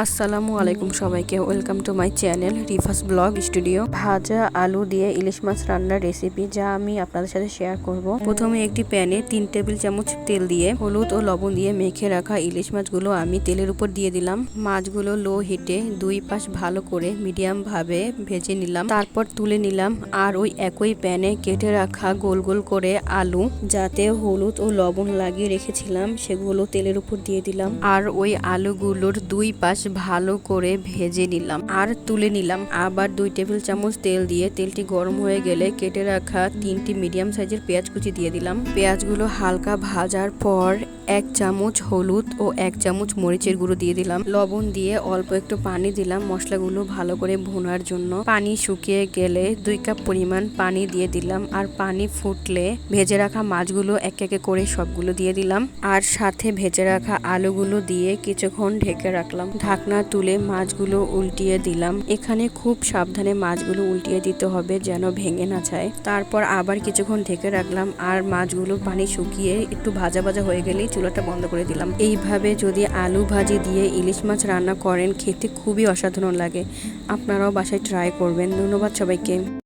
আসসালামু আলাইকুম সবাইকে, welcome to my channel Rifas blog studio. ভাজা আলু দিয়ে ইলিশ মাছ রান্নার রেসিপি যা আমি আপনাদের সাথে শেয়ার করব। প্রথমে একটি প্যানে তিন টেবিল চামচ তেল দিয়ে হলুদ ও লবণ দিয়ে মেখে রাখা ইলিশ মাছগুলো আমি তেলের উপর দিয়ে দিলাম। মাছগুলো লো হিটে দুই পাশ ভালো করে মিডিয়াম ভাবে ভেজে নিলাম। তারপর তুলে নিলাম আর ওই একই প্যানে কেটে রাখা গোল গোল করে আলু, যাতে হলুদ ও লবণ লাগিয়ে রেখেছিলাম, সেগুলো তেলের উপর দিয়ে দিলাম। আর ওই আলুগুলোর দুই পাশ ভালো করে ভেজে নিলাম আর তুলে নিলাম। আবার দুই টেবিল চামচ তেল দিয়ে তেলটি গরম হয়ে গেলে কেটে রাখা তিনটি মিডিয়াম সাইজের পেঁয়াজ কুচি দিয়ে দিলাম। পেঁয়াজগুলো হালকা ভাজার পর এক চামচ হলুদ ও এক চামচ মরিচের গুঁড়ো দিয়ে দিলাম। লবণ দিয়ে অল্প একটু পানি দিলাম মশলাগুলো ভালো করে ভুনার জন্য। পানি শুকিয়ে গেলে দুই কাপ পরিমাণ পানি দিয়ে দিলাম আর পানি ফুটলে ভেজে রাখা মাছগুলো এক একে করে সবগুলো দিয়ে দিলাম। আর সাথে ভেজে রাখা আলুগুলো দিয়ে কিছুক্ষণ ঢেকে রাখলাম। ঢাকনা তুলে মাছগুলো উল্টিয়ে দিলাম। এখানে খুব সাবধানে মাছগুলো উল্টিয়ে দিতে হবে যেন ভেঙে না যায়। তারপর আবার কিছুক্ষণ ঢেকে রাখলাম আর মাছগুলো পানি শুকিয়ে একটু ভাজা ভাজা হয়ে গেলেই চুলাটা বন্ধ করে দিলাম। এইভাবে যদি আলু ভাজি দিয়ে ইলিশ মাছ রান্না করেন, খেতে খুবই অসাধারণ লাগে। আপনারাও বাসায় ট্রাই করবেন। ধন্যবাদ সবাইকে।